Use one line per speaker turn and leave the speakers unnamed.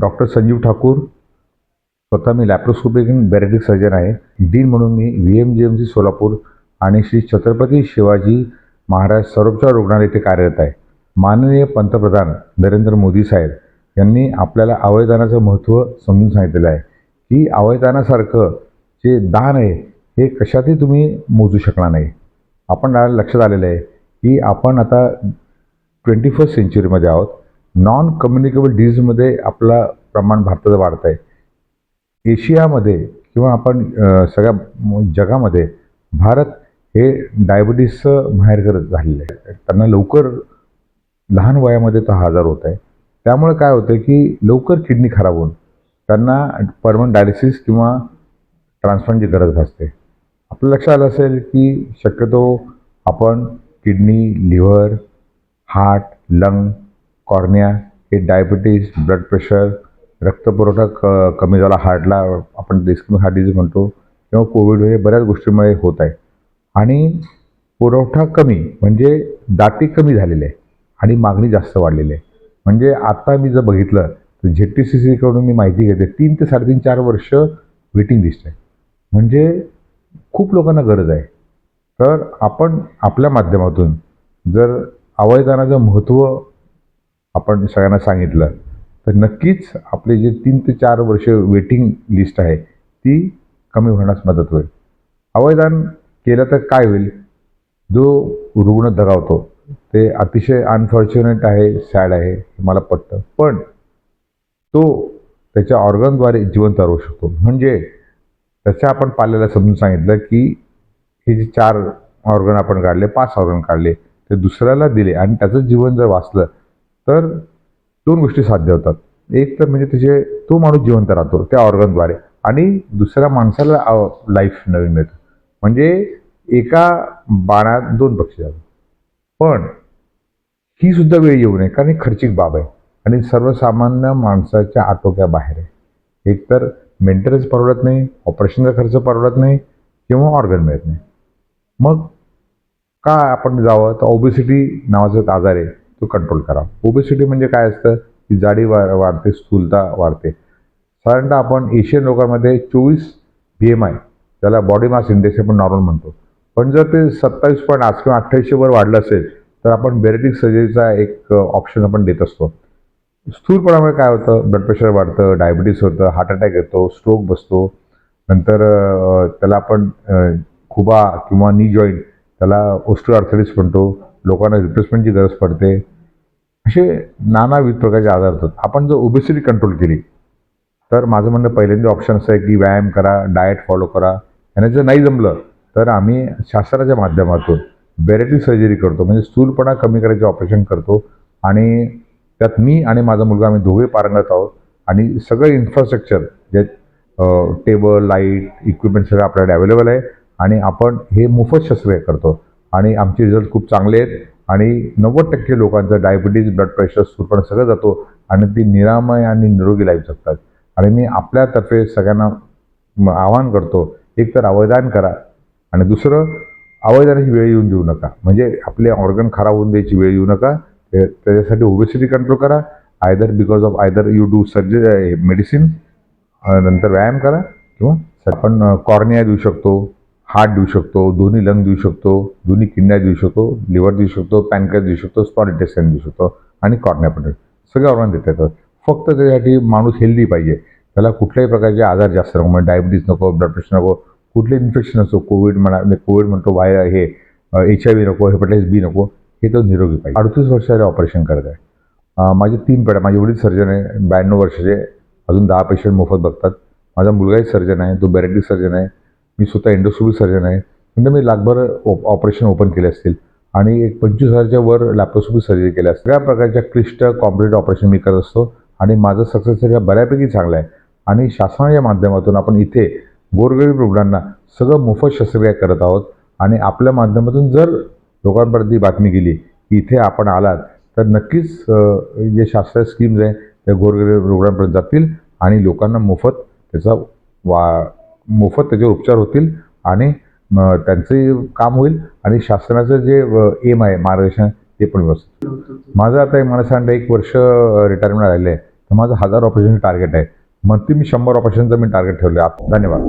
Doctor Sanjeev Thakur स्वतः मी laparoscopic bariatric surgeon आहे डीन म्हणून मी V M G M C Solapur आणि श्री छत्रपती शिवाजी महाराज सर्वोपचार रुग्णालय येथे कार्यरत आहे. माननीय पंतप्रधान नरेंद्र मोदी साहेब यांनी आपल्याला अवयदानाचं महत्त्व समजून सांगितलेलं आहे की अवयदानासारखं जे दान आहे हे कशातही तुम्ही मोजू शकणार नाही. आपण लक्षात आलेलं आहे की आपण आता ट्वेंटी फर्स्ट सेंचुरीमध्ये आहोत. नॉन कम्युनिकेबल डिझीजमध्ये आपला प्रमाण भारताचं वाढत आहे. एशियामध्ये किंवा आपण सगळ्या जगामध्ये भारत हे डायबिटीसचं माहेरघर झालेलं आहे. त्यांना लवकर लहान वयामध्ये तो आजार होत आहे. त्यामुळे काय होतं की लवकर किडनी खराब होऊन त्यांना परमनंट डायलिसिस किंवा ट्रान्सप्लांटची गरज भासते. आपलं लक्षात आलं असेल की शक्यतो आपण kidney liver heart lung cornea हे डायबिटीज ब्लड प्रेशर रक्तपुरवठा क कमी झाला हार्टला आपण डिस्किन हार्ट डिझीज म्हणतो किंवा कोविड हे बऱ्याच गोष्टींमुळे होत आहे. आणि पुरवठा कमी म्हणजे दाती कमी झालेले आहे आणि मागणी जास्त वाढलेली आहे. म्हणजे आता मी जर बघितलं तर झेड टी सी सीकडून मी माहिती घेते तीन ते साडेतीन चार वर्ष वेटिंग लिस्ट आहे. म्हणजे खूप लोकांना गरज आहे. तर आपण आपल्या माध्यमातून जर अवयदानाचं महत्त्व आपण सगळ्यांना सांगितलं तर नक्कीच आपले जे तीन ते चार वर्ष वेटिंग लिस्ट आहे ती कमी होण्यास मदत होईल. अवयदान केलं तर काय होईल? जो रुग्ण दगावतो ते अतिशय अनफॉर्च्युनेट आहे सॅड आहे हे मला पटतं. पण तो त्याच्या ऑर्गनद्वारे जिवंत राहू शकतो. म्हणजे त्याच्या आपण पाल्याला समजून सांगितलं की हे जे चार ऑर्गन आपण काढले पाच ऑर्गन काढले ते दुसऱ्याला दिले आणि त्याचं जीवन जर वाचलं तर दोन गोष्टी साध्य होतात. एक तर म्हणजे तुझे तो माणूस जिवंत राहतो त्या ऑर्गनद्वारे आणि दुसऱ्या माणसाला लाईफ नवीन मिळतं. म्हणजे एका बाणात दोन पक्षी जातात पण ही सुद्धा वेळ येऊ नये कारण ही खर्चिक बाब आहे आणि सर्वसामान्य माणसाच्या आटोक्याबाहेर आहे. एक तर मेंटेनन्स परवडत नाही ऑपरेशनचा खर्च परवडत नाही किंवा ऑर्गन मिळत नाही. मग का आपण जावं? तर ओबेसिटी नावाचा एक आजार आहे. तो कंट्रोल करा. ओबेसिटी म्हणजे काय असतं? की जाडी वा वाढते स्थूलता वाढते. साधारणतः आपण एशियन लोकांमध्ये चोवीस बी एम आय त्याला बॉडी मास इंडेक्स आपण नॉर्मल म्हणतो. पण जर ते सत्तावीस पॉईंट आठ किंवा अठ्ठावीसशेवर वाढलं असेल तर आपण बेरेटिक सर्जरीचा एक ऑप्शन आपण देत असतो. स्थूलपणामुळे काय होतं? ब्लड प्रेशर वाढतं डायबिटीस होतं हार्ट अटॅक येतो स्ट्रोक बसतो. नंतर त्याला आपण खुबा किंवा नी जॉईंट त्याला ऑर्थरायटिस म्हणतो. लोकांना रिप्लेसमेंटची गरज पडते. असे नानाविध प्रकारचे आजार होतात. आपण जर ओबेसिटी कंट्रोल केली तर माझं म्हणणं पहिल्यांदा ऑप्शन असं आहे की व्यायाम करा डाएट फॉलो करा. आणि जर नाही जमलं तर आम्ही शास्त्राच्या माध्यमातून बेरेटिक सर्जरी करतो. म्हणजे स्थूलपणा कमी करायचे ऑपरेशन करतो. आणि त्यात मी आणि माझा मुलगा आम्ही दोघे पारंगत आहोत. आणि सगळं इन्फ्रास्ट्रक्चर जे टेबल लाइट इक्विपमेंट सगळं आपल्याकडे अवेलेबल आहे. आणि आपण हे मोफत शस्त्रक्रिया करतो. आणि आमचे रिझल्ट खूप चांगले आहेत. आणि नव्वद टक्के लोकांचं डायबिटीज ब्लड प्रेशर सुरपण सगळं जातो आणि ती निरामय आणि निरोगी लाईफ जगतात. आणि मी आपल्यातर्फे सगळ्यांना आवाहन करतो एक तर अवयदान करा आणि दुसरं अवयदानाची वेळ येऊन देऊ नका. म्हणजे आपले ऑर्गन खराब होऊन द्यायची वेळ येऊ नका. त्याच्यासाठी ओबेसिटी कंट्रोल करा. Either because of either you do surgery medicine नंतर व्यायाम करा. किंवा आपण कॉर्निया देऊ शकतो. हार्ट देऊ शकतो दोन्ही लंग देऊ शकतो दोन्ही किडन्या देऊ शकतो लिव्हर देऊ शकतो पॅनकॅस देऊ शकतो स्पॉट इंटेस्टाईन देऊ शकतो आणि कॉर्निया पण देऊ ऑर्गन देता येतात फक्त त्याच्यासाठी माणूस हेल्दी पाहिजे. त्याला कुठल्याही प्रकारचे आजार जास्त नको म्हणजे डायबिटीज नको ब्लड प्रेशर नको कुठले इन्फेक्शन असो कोविड म्हणा म्हणजे कोविड म्हणतो वाय हे एच आय व्ही नको हेपटायटिस बी नको हे तो निरोगी पाहिजे. अडतीस वर्षाचे ऑपरेशन करत आहे. माझे तीन पेड्या माझे वडील सर्जन आहे ब्याण्णव वर्षाचे अजून दहा पेशंट मोफत बघतात. माझा मुलगाही सर्जन आहे तो बॅरेटिक सर्जन आहे. मी स्वतः एंडोस्कोपिक सर्जन आहे. म्हणजे मी लाखभर ऑपरेशन ओपन केले असतील. आणि एक पंचवीस हजारच्या वर लॅप्रोस्कोपिक सर्जरी केल्या असतील. सगळ्या प्रकारच्या क्लिष्ट कॉम्प्लिट ऑपरेशन मी करत असतो. आणि माझं सक्सेस रेट बऱ्यापैकी चांगला आहे. आणि शासनाच्या माध्यमातून आपण इथे गोरगरीब रुग्णांना सगळं मोफत शस्त्रक्रिया करत आहोत. आणि आपल्या माध्यमातून जर लोकांपर्यंत ही बातमी गेली की इथे आपण आलात तर नक्कीच जे शास्त्रीय स्कीम्स आहे त्या गोरगरीब रुग्णांपर्यंत जातील आणि लोकांना मोफत त्याचा वा मोफत त्याचे उपचार होतील आणि त्यांचे काम होईल आणि शासनाचं जे एम आहे मार्गदर्शन ते पण व्यवस्थित माझं आता एक मला सांगता एक वर्ष रिटायरमेंट राहिलं आहे. तर माझं हजार ऑपरेशनचं टार्गेट आहे. मंथली मी शंभर ऑपरेशनचं मी टार्गेट ठेवलं आहे. धन्यवाद.